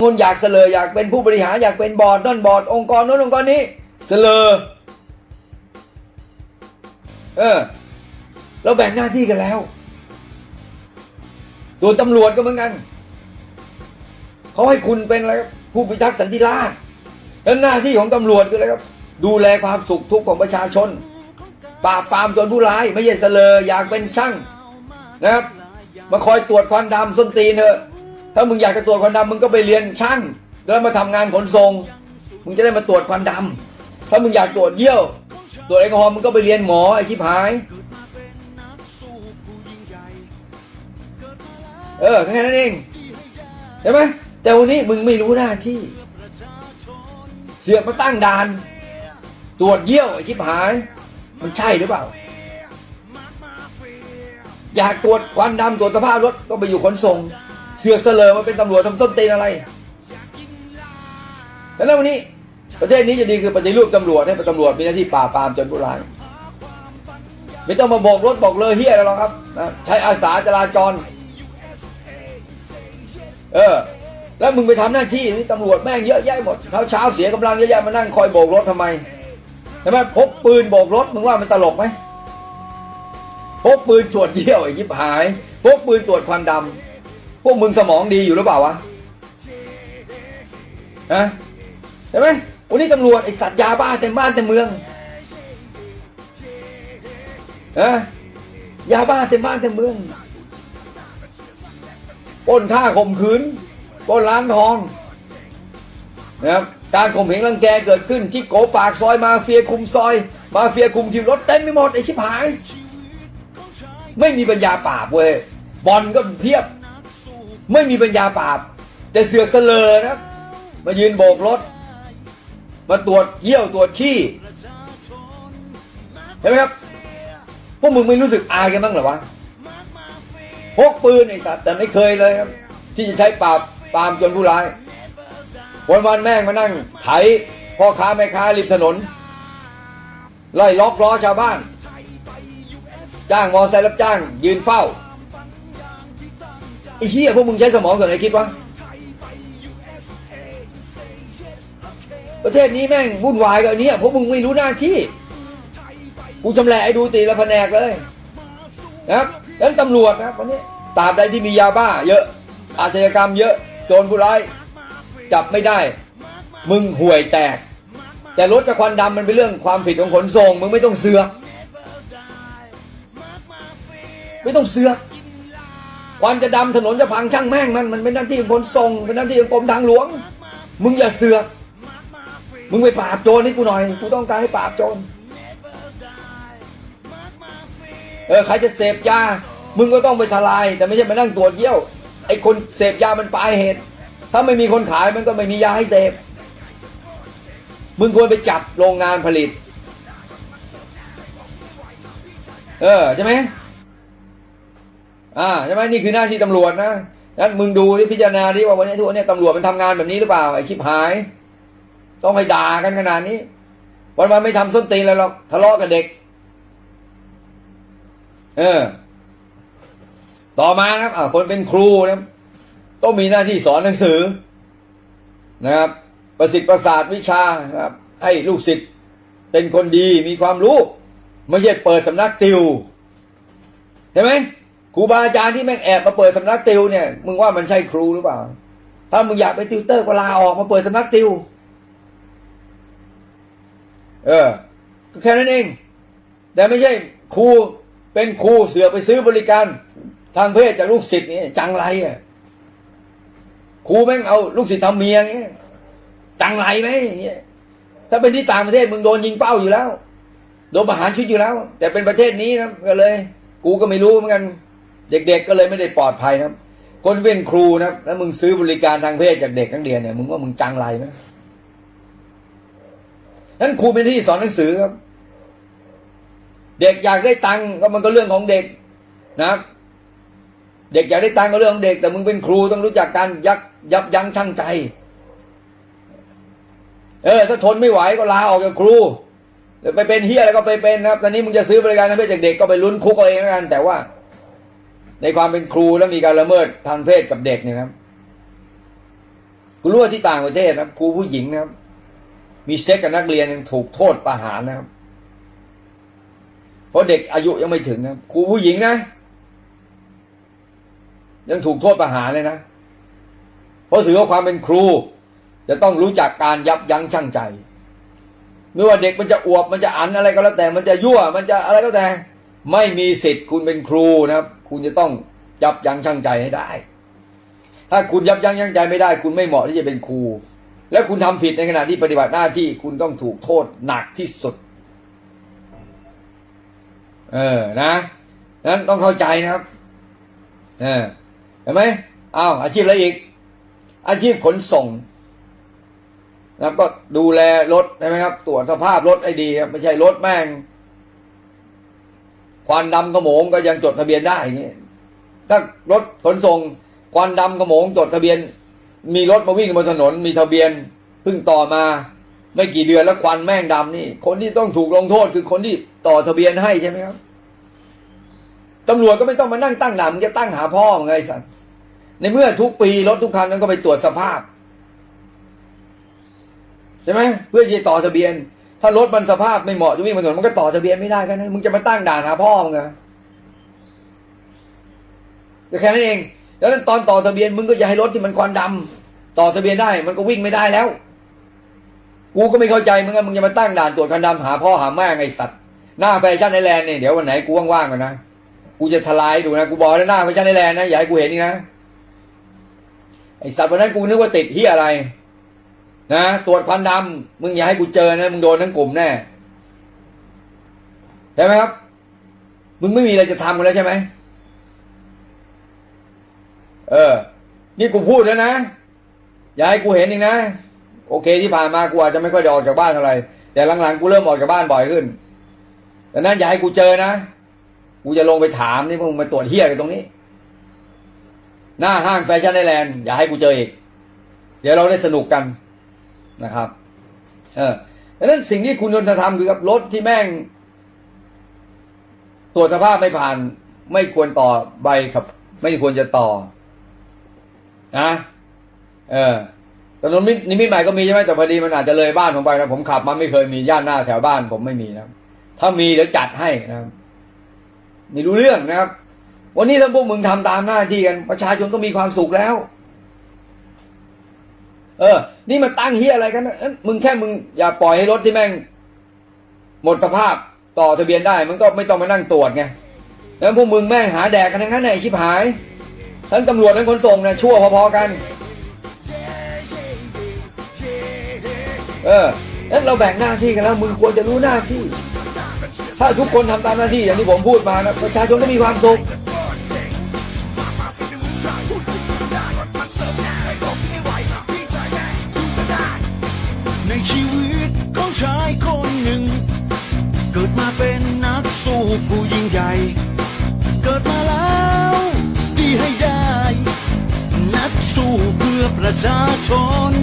งนอยากเสลออยากเป็นผู้บริหารอยากเป็นบอร์ดนั่นบอร์ดองค์กรโน้นองค์กรนี้เสลอเออเราแบ่งหน้าที่กันแล้ว ส่วนตำรวจก็เหมือนกัน เขาให้คุณเป็นอะไรครับผู้พิทักษ์สันติราษฎร์แล้วหน้าที่ของตำรวจก็เลยครับ ดูแลความสุขทุกข์ของประชาชน ปราบปรามจรผู้ร้าย ไม่ใช่เสลออยากเป็นช่างนะครับมาคอยตรวจควันดำส้นตีนเถอะ ถ้ามึงอยากจะตรวจควันดำมึงก็ไปเรียนช่างแล้วมาทำงานขนส่งมึงจะได้มาตรวจควันดำถ้ามึงอยากตรวจเยี่ยว ตรวจแอลกอฮอล์มึงก็ไปเรียนหมอไอ้ชิบหาย เออแค่นั้นเองเห็นไหมแต่วันนี้มึงไม่รู้หน้าที่ เสือกมาตั้งด่าน ตรวจเยี่ยวไอ้ชิบหาย มันใช่หรือเปล่า อยากตรวจควันดำตรวจสภาพรถก็ไปอยู่ขนส่ง เสือกเสลอมาเป็นตำรวจทำส้นตีนอะไร แล้ววันนี้ ประเทศนี้จะดีคือปฏิรูปตำรวจให้ตำรวจมีหน้าที่ปราบปรามจรผู้ร้ายไม่ต้องมาโบกรถบอกเลยเฮียอะไรหรอกครับนะใช้อาสาจราจร เออ แล้วมึงไปทำหน้าที่นี่ตำรวจแม่งเยอะแยะหมดเช้าเช้าเสียกำลังเยอะแยะมานั่งคอยโบกรถทำไมใช่ไหมพกปืนโบกรถมึงว่ามันตลกไหมพกปืนตรวจเยี่ยวไอ้ยิบหายพกปืนตรวจควันดำพ วกมึงสมองดีอยู่หรือเปล่าวะฮะใช่ไหมวันนี้ตำรวจไอ้สัตว์ยาบ้าเต็มบ้านเต็มเมืองฮะยาบ้าเต็มบ้านเต็มเมืองปล้นฆ่าข่มขืนปล้นร้านทองนะครับการข่มเหงรังแกเกิดขึ้นที่โกปากซอยมาเฟียคุมซอย มาเฟียคุมคิวรถเต็มไปหมดไอชิบหาย ไม่มีปัญญาปราบเว้ยบอลก็เพียบ ไม่มีปัญญาปราบ แต่เสือกเสลอนะมายืนโบกรถ มาตรวจเยี่ยวตรวจขี้เห็นไหมครับพวกมึงไม่รู้สึกอายกันบ้างหรอวะพกปืนไอ้สัตว์แต่ไม่เคยเลยครับ ที่จะใช้ปราบปรามจนผู้ร้าย วันวันแม่งมานั่ง ไถพ่อค้าแม่ค้าริมถนน ไล่ล็อกล้อชาวบ้าน จ้างมอไซค์รับจ้าง ยืนเฝ้า ไอ้เหี้ยพวกมึงใช้สมองส่วนไหนคิดวะ ประเทศนี้แม่งวุ่นวายกับอันเนี้ยพวกมึงไม่รู้หน้าที่ กูชำแหละไอ้ดูตีละแผนกเลยนะครับดังนั้นตำรวจนะครับวันนี้ตราบใดที่มียาบ้า เยอะ อาชญากรรมเยอะ โจรผู้ร้าย จับไม่ได้ มึงห่วยแตก แต่รถกับควันดำมันเป็นเรื่องความผิดของขนส่ง มึงไม่ต้องเสือก ไม่ต้องเสือก ควันจะดำถนนจะพังช่างแม่งมันมันเป็นหน้าที่ของขนส่งเป็นหน้าที่ของกรมทางหลวง มึงอย่าเสือกมึงไปปราบโจรให้กูหน่อยกูต้องการให้ปราบโจรเออใครจะเสพยา มึงก็ต้องไปทลาย แต่ไม่ใช่มานั่งตรวจเยี่ยวไอ้คนเสพยามันปลายเหตุ ถ้าไม่มีคนขายมันก็ไม่มียาให้เสพมึงควรไปจับโรงงานผลิต เออใช่ไหม อ่าใช่ไหมนี่คือหน้าที่ตำรวจนะนั้นมึงดูที่พิจารณาที่ว่าวันนี้ทุกวันนี้ตำรวจมันทำงานแบบนี้หรือเปล่าไอ้ชิบหาย ต้องไปด่ากันขนาดนี้ วันวันไม่ทำส้นตีนอะไรหรอกทะเลาะกับเด็ก เออ ต่อมาครับอ่าคนเป็นครูนะต้องมีหน้าที่สอนหนังสือ นะครับ ประสิทธิ์ประสาทวิชาครับ ให้ลูกศิษย์เป็นคนดีมีความรู้ ไม่ใช่เปิดสำนักติวเห็นไหม ครูบาอาจารย์ที่แม่งแอบมาเปิดสำนักติวเนี่ยมึงว่ามันใช่ครูหรือเปล่า ถ้ามึงอยากไปนติวเตอร์ก็ลาออกมาเปิดสำนักติว เออแค่นั้นเอง แต่ไม่ใช่ครูเป็นครูเสือไปซื้อบริการ ทางเพศจากลูกศิษย์นี่จังไรอะครูแม่งเอาลูกศิษย์ทำเมียงเงี้ยจังไรไหมเงี้ยถ้าเป็นที่ต่างประเทศมึงโดนยิงเป้าอยู่แล้ว โดนประหารชีวิตอยู่แล้ว แต่เป็นประเทศนี้นะก็เลย กูก็ไม่รู้เหมือนกัน เด็กๆก็เลยไม่ได้ปลอดภัยนะครับคนเป็นครูนะแล้วมึงซื้อบริการทางเพศจากเด็กนักเรียนเนี่ยมึงว่ามึงจังไรไหมนั้นครูเป็นที่สอนหนังสือครับ เด็กอยากได้ตังค์ก็มันก็เรื่องของเด็กนะครับเด็กอยากได้ตังค์ก็เรื่องของเด็ก แต่มึงเป็นครูต้องรู้จักการยักยับยั้งชั่งใจ เออถ้าทนไม่ไหวก็ลาออกจากครูไปเป็นเฮียอะไรก็ไปเป็นนะครับตอนนี้มึงจะซื้อบริการทางเพศจากเด็กก็ไปลุ้นคุกเอาเองแล้วกัน แต่ว่า ในความเป็นครูแล้วมีการละเมิดทางเพศกับเด็กเนี่ยครับคุณรู้ว่าที่ต่างประเทศครับครูผู้หญิงนะครับ มีเซ็กกับนักเรียนยังถูกโทษประหารนะครับ เพราะเด็กอายุยังไม่ถึงนะครูผู้หญิงนะ ยังถูกโทษประหารเลยนะ เพราะถือว่าความเป็นครู จะต้องรู้จักการยับยั้งชั่งใจไม่ว่าเด็กมันจะอวบมันจะอันอะไรก็แล้วแต่ มันจะยั่ว มันจะอะไรก็แต่ ไม่มีสิทธิ์คุณเป็นครูนะครับ คุณจะต้องยับยั้งชั่งใจให้ได้ ถ้าคุณยับยั้งชั่งใจไม่ได้ คุณไม่เหมาะที่จะเป็นครู และคุณทำผิดในขณะที่ปฏิบัติหน้าที่คุณต้องถูกโทษหนักที่สุด เออนะนั้นต้องเข้าใจนะครับ เออเห็นไหมอ้าวอาชีพอะไรอีก อาชีพขนส่งนะครับก็ดูแลรถใช่ไหมครับ ตรวจสภาพรถให้ดีครับไม่ใช่รถแม่ง ควันดำกระโมงก็ยังจดทะเบียนได้นี้ถ้ารถขนส่งควันดำกระโมงจดทะเบียน มีรถมาวิ่งบนถนน มีทะเบียนเพิ่งต่อมา ไม่กี่เดือนแล้วควันแม่งดำนี่ คนที่ต้องถูกลงโทษคือคนที่ต่อทะเบียนให้ใช่ไหมครับตำรวจก็ไม่ต้องมานั่งตั้งด่านจะตั้งหาพ่อไงสัตว์ในเมื่อทุกปีรถทุกคันนั้นก็ไปตรวจสภาพ ใช่ไหมเพื่อจะต่อทะเบียน ถ้ารถมันสภาพไม่เหมาะจะวิ่งบนถนนมันก็ต่อทะเบียนไม่ได้กันนั้นมึงจะมาตั้งด่านหาพ่อมึงเหรอแค่นั้นเอง แล้วตอนต่อทะเบียนมึงก็อย่าให้รถที่มันควันดำต่อทะเบียนได้ มันก็วิ่งไม่ได้แล้ว กูก็ไม่เข้าใจมึงอะมึงจะมาตั้งด่านตรวจควันดำหาพ่อหาแม่ไงสัตว์หน้าแฟชั่นไอแลนด์เนี่ยเดี๋ยววันไหนกูว่างๆกันนะกูจะทลายดูนะกูบอกแล้วหน้าแฟชั่นไอแลนด์นะอย่าให้กูเห็นนี่นะไอสัตว์วันนั้นกูนึกว่าติดที่อะไร นะตรวจควันดำมึงอย่าให้กูเจอนะมึงโดนทั้งกลุ่มแน่ใช่ไหมครับ มึงไม่มีอะไรจะทำกันแล้วใช่ไหมเออ นี่กูพูดแล้วนะ อย่าให้กูเห็นอีกนะ โอเคที่ผ่านมากูอาจจะไม่ค่อยได้ออกจากบ้านเท่าไหร่แต่หลังๆกูเริ่มออกจากบ้านบ่อยขึ้นดังนั้นอย่าให้กูเจอนะ กูจะลงไปถามนี่พวกมึงมาตรวจเฮียกันตรงนี้ หน้าห้างแฟชั่นไอแลนด์อย่าให้กูเจออีก เดี๋ยวเราได้สนุกกัน นะครับ เออดังนั้นสิ่งที่คุณยนต์ทำคือกับรถที่แม่ง ตรวจสภาพไม่ผ่าน ไม่ควรต่อใบขับ ไม่ควรจะต่อ นะ เออถนนมินิมิตใหม่ก็มีใช่ไหมแต่พอดีมันอาจจะเลยบ้านผมไปนะผมขับมาไม่เคยมีย่านหน้าแถวบ้านผมไม่มีนะถ้ามีเดี๋ยวจัดให้นะครับนี่รู้เรื่องนะครับ วันนี้ถ้าพวกมึงทำตามหน้าที่กัน ประชาชนก็มีความสุขแล้ว เออ นี่มันตั้งเฮียอะไรกันนะมึงแค่มึงอย่าปล่อยให้รถที่แม่ง หมดสภาพต่อทะเบียนได้มึงก็ไม่ต้องมานั่งตรวจไงแล้วพวกมึงแม่งหาแดกกันทั้งนั้นไอ้ชิบหาย ทั้งตำรวจทั้งขนส่งนะชั่วพอๆกัน เออแล้วเราแบ่งหน้าที่กันแล้ว มึงควรจะรู้หน้าที่ ถ้าทุกคนทำตามหน้าที่อย่างที่ผมพูดมานะประชาชนก็มีความสุข เกิดมาแล้วดีให้ได้ นักสู้เพื่อประชาชน